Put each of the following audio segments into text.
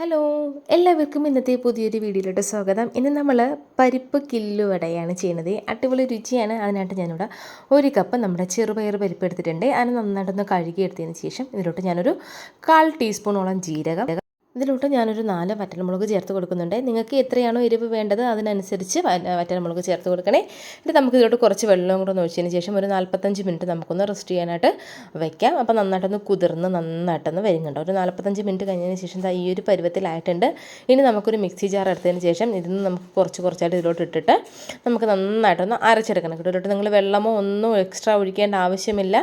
Hello എല്ലാവർക്കും ഇന്നത്തെ പുതിയൊരു വീഡിയോയിലോട്ട് സ്വാഗതം. ഇന്ന് നമ്മൾ പരിപ്പ് കില്ലു വടയാണ് ചെയ്യുന്നത്. അടിപൊളി രുചിയാണ്. അതിനായിട്ട് ഞാനിവിടെ ഒരു കപ്പ് നമ്മുടെ ചെറുപയർ പരിപ്പ് എടുത്തിട്ടുണ്ട്. അതിന് നന്നായിട്ടൊന്ന് കഴുകി എടുത്തതിന് ശേഷം ഇതിലോട്ട് ഞാനൊരു കാൽ ടീസ്പൂണോളം ജീരകം ഇതിലോട്ട് ഞാനൊരു നാല് വറ്റൽമുളക് ചേർത്ത് കൊടുക്കുന്നുണ്ട്. നിങ്ങൾക്ക് എത്രയാണോ എരിവ് വേണ്ടത് അതിനനുസരിച്ച് വറ്റൽമുളക് ചേർത്ത് കൊടുക്കണേ. എന്നിട്ട് നമുക്ക് ഇതിലോട്ട് കുറച്ച് വെള്ളം കൂടെ ഒഴിച്ചതിന് ശേഷം ഒരു നാൽപ്പത്തഞ്ച് മിനിറ്റ് നമുക്കൊന്ന് റെസ്റ്റ് ചെയ്യാനായിട്ട് വെക്കാം. അപ്പോൾ നന്നായിട്ടൊന്ന് കുതിർന്ന് നന്നായിട്ടൊന്ന് വരുന്നുണ്ട്. ഒരു നാൽപ്പത്തഞ്ച് മിനിറ്റ് കഴിഞ്ഞതിന് ശേഷം ഈ ഒരു പരുവത്തിലായിട്ടുണ്ട്. ഇനി നമുക്കൊരു മിക്സി ജാർ എടുത്തതിന് ശേഷം ഇതിന് നമുക്ക് കുറച്ച് കുറച്ചായിട്ട് ഇതിലോട്ട് ഇട്ടിട്ട് നമുക്ക് നന്നായിട്ടൊന്ന് അരച്ചെടുക്കണം. കേട്ടോ ഇതിലോട്ട് നിങ്ങൾ വെള്ളമോ ഒന്നും എക്സ്ട്രാ ഒഴിക്കേണ്ട ആവശ്യമില്ല.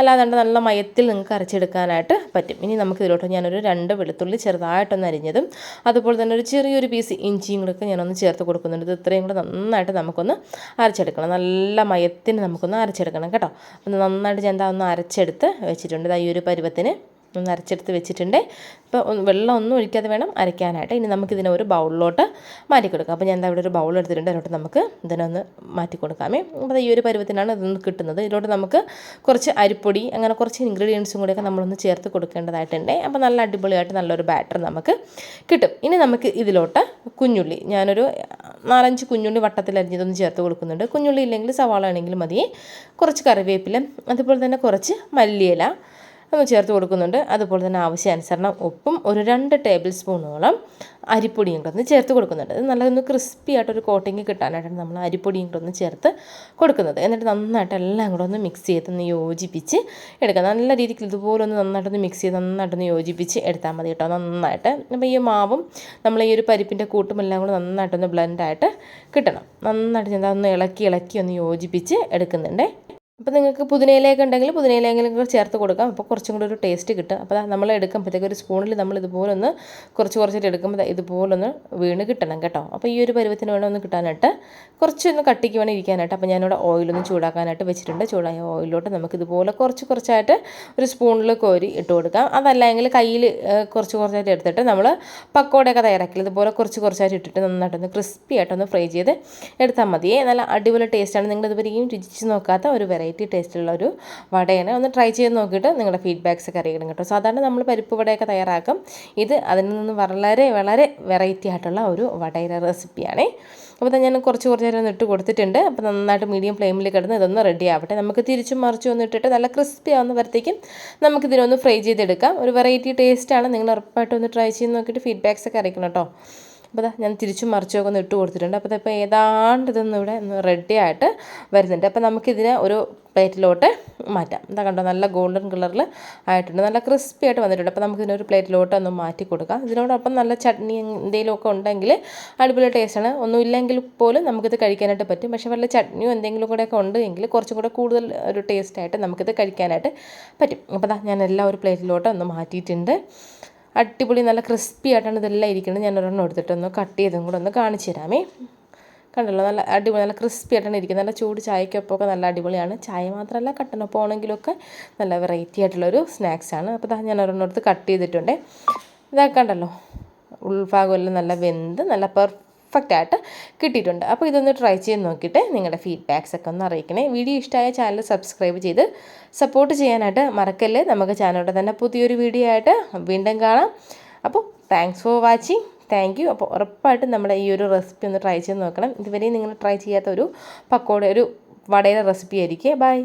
അല്ലാതെ നല്ല മയത്തിൽ നിങ്ങൾക്ക് അരച്ചെടുക്കാനായിട്ട് പറ്റും. ഇനി നമുക്ക് ഇതിലോട്ട് ഞാനൊരു രണ്ട് വെളുത്തുള്ളി ചെറുതായിട്ടൊന്ന് അരിഞ്ഞതും അതുപോലെ തന്നെ ഒരു ചെറിയൊരു പീസ് ഇഞ്ചിയും കൂടെ ഞാനൊന്ന് ചേർത്ത് കൊടുക്കുന്നുണ്ട്. ഇത് ഇത്രയും കൂടെ നന്നായിട്ട് നമുക്കൊന്ന് അരച്ചെടുക്കണം. നല്ല മയത്തിന് നമുക്കൊന്ന് അരച്ചെടുക്കണം കേട്ടോ. അപ്പം നന്നായിട്ട് ഞാൻ എന്താ ഒന്ന് അരച്ചെടുത്ത് വെച്ചിട്ടുണ്ട്. ഈ ഒരു പരുവത്തിന് ഒന്ന് അരച്ചെടുത്ത് വെച്ചിട്ടുണ്ട്. ഇപ്പോൾ വെള്ളം ഒന്നും ഒഴിക്കാതെ വേണം അരയ്ക്കാനായിട്ട്. ഇനി നമുക്കിതിനെ ഒരു ബൗളിലോട്ട് മാറ്റി കൊടുക്കാം അപ്പോൾ ഞാൻ എന്താ ഇവിടെ ഒരു ബൗൾ എടുത്തിട്ടുണ്ട്. അതിലോട്ട് നമുക്ക് ഇതിനൊന്ന് മാറ്റി കൊടുക്കാമേ അപ്പോൾ ഈ ഒരു പരുവത്തിനാണ് ഇതൊന്ന് കിട്ടുന്നത്. ഇതിലോട്ട് നമുക്ക് കുറച്ച് അരിപ്പൊടി അങ്ങനെ കുറച്ച് ഇൻഗ്രീഡിയൻസും കൂടെയൊക്കെ നമ്മളൊന്ന് ചേർത്ത് കൊടുക്കേണ്ടതായിട്ടുണ്ട്. അപ്പോൾ നല്ല അടിപൊളിയായിട്ട് നല്ലൊരു ബാറ്റർ നമുക്ക് കിട്ടും. ഇനി നമുക്ക് ഇതിലോട്ട് കുഞ്ഞുള്ളി. ഞാനൊരു നാലഞ്ച് കുഞ്ഞുള്ളി വട്ടത്തിൽ അരിഞ്ഞതൊന്ന് ചേർത്ത് കൊടുക്കുന്നുണ്ട്. കുഞ്ഞുള്ളി ഇല്ലെങ്കിൽ സവാള ആണെങ്കിലും മതി. കുറച്ച് കറിവേപ്പില അതുപോലെ തന്നെ കുറച്ച് മല്ലിയില ഒന്ന് ചേർത്ത് കൊടുക്കുന്നുണ്ട്. അതുപോലെ തന്നെ ആവശ്യാനുസരണം ഉപ്പും ഒരു രണ്ട് ടേബിൾ സ്പൂണോളം അരിപ്പൊടിയും കൂടെ ഒന്ന് ചേർത്ത് കൊടുക്കുന്നുണ്ട്. അത് നല്ലതൊന്ന് ക്രിസ്പി ആയിട്ടൊരു കോട്ടിങ് കിട്ടാനായിട്ടാണ് നമ്മൾ അരിപ്പൊടിയും കൂടെ ഒന്ന് ചേർത്ത് കൊടുക്കുന്നത്. എന്നിട്ട് നന്നായിട്ട് എല്ലാം കൂടെ ഒന്ന് മിക്സ് ചെയ്തൊന്ന് യോജിപ്പിച്ച് എടുക്കുക നല്ല രീതിക്ക് ഇതുപോലെ ഒന്ന് നന്നായിട്ടൊന്ന് മിക്സ് ചെയ്ത് നന്നായിട്ടൊന്ന് യോജിപ്പിച്ച് എടുത്താൽ മതി കേട്ടോ നന്നായിട്ട്. അപ്പോൾ ഈ മാവും നമ്മൾ ഈ ഒരു പരിപ്പിന്റെ കൂട്ടും എല്ലാം കൂടെ നന്നായിട്ടൊന്ന് ബ്ലെൻഡായിട്ട് കിട്ടണം. നന്നായിട്ട് ഞാൻ ഒന്ന് ഇളക്കി ഇളക്കി ഒന്ന് യോജിപ്പിച്ച് എടുക്കുന്നുണ്ടേ. അപ്പോൾ നിങ്ങൾക്ക് പുതിനയിലേക്ക് ഉണ്ടെങ്കിൽ പുതിനയിലെങ്കിലും കൂടെ ചേർത്ത് കൊടുക്കാം. അപ്പോൾ കുറച്ചും കൂടി ഒരു ടേസ്റ്റ് കിട്ടും. അപ്പോൾ നമ്മൾ എടുക്കുമ്പോഴത്തേക്ക് ഒരു സ്പൂണിൽ നമ്മൾ ഇതുപോലെ ഒന്ന് കുറച്ച് കുറച്ചിട്ട് എടുക്കുമ്പോൾ ഇതുപോലൊന്ന് വീണ് കിട്ടണം കേട്ടോ. അപ്പോൾ ഈ ഒരു പരുവത്തിന് വേണം ഒന്ന് കിട്ടാനായിട്ട്. കുറച്ചൊന്ന് കട്ടിക്ക് വേണം ഇരിക്കാനായിട്ട്. അപ്പോൾ ഞാനിവിടെ ഓയിലൊന്ന് ചൂടാക്കാനായിട്ട് വെച്ചിട്ടുണ്ട്. ചൂടായ ഓയിലോട്ട് നമുക്ക് ഇതുപോലെ കുറച്ച് കുറച്ചായിട്ട് ഒരു സ്പൂണിൽ കോരി ഇട്ട് കൊടുക്കാം. അതല്ലെങ്കിൽ കയ്യിൽ കുറച്ച് കുറച്ചായിട്ട് എടുത്തിട്ട് നമ്മൾ പക്കോടയൊക്കെ തയ്യാറാക്കില്ല ഇതുപോലെ കുറച്ച് കുറച്ചായിട്ട് ഇട്ടിട്ട് നന്നായിട്ടൊന്ന് ക്രിസ്പി ആയിട്ടൊന്ന് ഫ്രൈ ചെയ്ത് എടുത്താൽ മതിയേ നല്ല അടിപൊളി ടേസ്റ്റാണ് നിങ്ങളിതുവരെയും രുചിച്ച് നോക്കാത്ത ഒരു വെറൈറ്റി ടേസ്റ്റുള്ള ഒരു വടയാണ്. ഒന്ന് ട്രൈ ചെയ്ത് നോക്കിയിട്ട് നിങ്ങളുടെ ഫീഡ്ബാക്സ് ഒക്കെ അറിയിക്കണം കേട്ടോ. സാധാരണ നമ്മൾ പരിപ്പ് വടയൊക്കെ തയ്യാറാക്കും. ഇത് അതിൽ നിന്ന് വളരെ വളരെ വെറൈറ്റി ആയിട്ടുള്ള ഒരു വടയുടെ റെസിപ്പിയാണേ അപ്പോൾ ഞാൻ കുറച്ച് കുറച്ച് നേരം ഇട്ട് കൊടുത്തിട്ടുണ്ട്. അപ്പോൾ നന്നായിട്ട് മീഡിയം ഫ്ലെയിമിൽ കിടന്ന് ഇതൊന്ന് റെഡി ആവട്ടെ. നമുക്ക് തിരിച്ചും മറിച്ചും ഒന്ന് ഇട്ടിട്ട് നല്ല ക്രിസ്പി ആവുന്ന വരത്തേക്കും നമുക്കിതിനൊന്ന് ഫ്രൈ ചെയ്തെടുക്കാം. ഒരു വെറൈറ്റി ടേസ്റ്റാണ് നിങ്ങൾ ഉറപ്പായിട്ടും ഒന്ന് ട്രൈ ചെയ്ത് നോക്കിയിട്ട് ഫീഡ്ബാക്സ് ഒക്കെ അറിയിക്കണം കേട്ടോ. അപ്പോൾ ഇതാ ഞാൻ തിരിച്ചും മറിച്ചൊക്കെ ഒന്ന് ഇട്ട് കൊടുത്തിട്ടുണ്ട്. അപ്പോൾ ഇപ്പോൾ ഏതാണ്ട് ഇതൊന്നും ഇവിടെ റെഡി ആയിട്ട് വരുന്നുണ്ട്. അപ്പോൾ നമുക്കിതിനെ ഒരു പ്ലേറ്റിലോട്ട് മാറ്റാം. ഇതാ കണ്ടോ നല്ല ഗോൾഡൻ കളറിൽ ആയിട്ടുണ്ട്. നല്ല ക്രിസ്പി ആയിട്ട് വന്നിട്ടുണ്ട്. അപ്പോൾ നമുക്ക് ഇതിനൊരു പ്ലേറ്റിലോട്ട് ഒന്ന് മാറ്റി കൊടുക്കാം. ഇതിനോടൊപ്പം നല്ല ചട്നി എന്തെങ്കിലുമൊക്കെ ഉണ്ടെങ്കിൽ അടിപൊളി ടേസ്റ്റാണ് ഒന്നും ഇല്ലെങ്കിൽ പോലും നമുക്കിത് കഴിക്കാനായിട്ട് പറ്റും. പക്ഷേ വല്ല ചട്നിയോ എന്തെങ്കിലും കൂടെ ഒക്കെ ഉണ്ട് കുറച്ചും കൂടെ കൂടുതൽ ഒരു ടേസ്റ്റായിട്ട് നമുക്കിത് കഴിക്കാനായിട്ട് പറ്റും. അപ്പോൾ ഞാൻ എല്ലാം ഒരു പ്ലേറ്റിലോട്ട് ഒന്ന് മാറ്റിയിട്ടുണ്ട്. അടിപൊളി നല്ല ക്രിസ്പി ആയിട്ടാണ് ഇതെല്ലാം ഇരിക്കുന്നത് ഞാൻ ഒരെണ്ണം എടുത്തിട്ടൊന്ന് കട്ട് ചെയ്തും കൂടെ ഒന്ന് കാണിച്ചു തരാമേ. കണ്ടല്ലോ നല്ല അടിപൊളി നല്ല ക്രിസ്പി ആയിട്ടാണ് ഇരിക്കുന്നത്. നല്ല ചൂട് ചായക്കൊപ്പമൊക്കെ നല്ല അടിപൊളിയാണ്. ചായ മാത്രമല്ല കട്ടനൊപ്പം ആണെങ്കിലൊക്കെ നല്ല വെറൈറ്റി ആയിട്ടുള്ളൊരു സ്നാക്സാണ് അപ്പോൾ ഇതാ ഞാൻ ഒരെണ്ണം എടുത്ത് കട്ട് ചെയ്തിട്ടുണ്ട്. ഇതാ കണ്ടല്ലോ ഉൾഭാഗം എല്ലാം നല്ല വെന്ത് നല്ല പെർഫെക്റ്റ് ആയിട്ട് കിട്ടിയിട്ടുണ്ട്. അപ്പോൾ ഇതൊന്ന് ട്രൈ ചെയ്ത് നോക്കിയിട്ട് നിങ്ങളുടെ ഫീഡ്ബാക്സ് ഒക്കെ ഒന്ന് അറിയിക്കണേ. വീഡിയോ ഇഷ്ടമായ ചാനൽ സബ്സ്ക്രൈബ് ചെയ്ത് സപ്പോർട്ട് ചെയ്യാനായിട്ട് മറക്കല്ലേ. നമുക്ക് ചാനലിന്റെ തന്നെ പുതിയൊരു വീഡിയോ ആയിട്ട് വീണ്ടും കാണാം. അപ്പോൾ thanks for watching thank you അപ്പോൾ ഉറപ്പായിട്ടും നമ്മുടെ ഈ ഒരു റെസിപ്പി ഒന്ന് ട്രൈ ചെയ്ത് നോക്കണം. ഇതുവരെയും നിങ്ങൾ ട്രൈ ചെയ്യാത്ത ഒരു പക്കോട ഒരു വടയുടെ റെസിപ്പി ആയിരിക്കും. ബൈ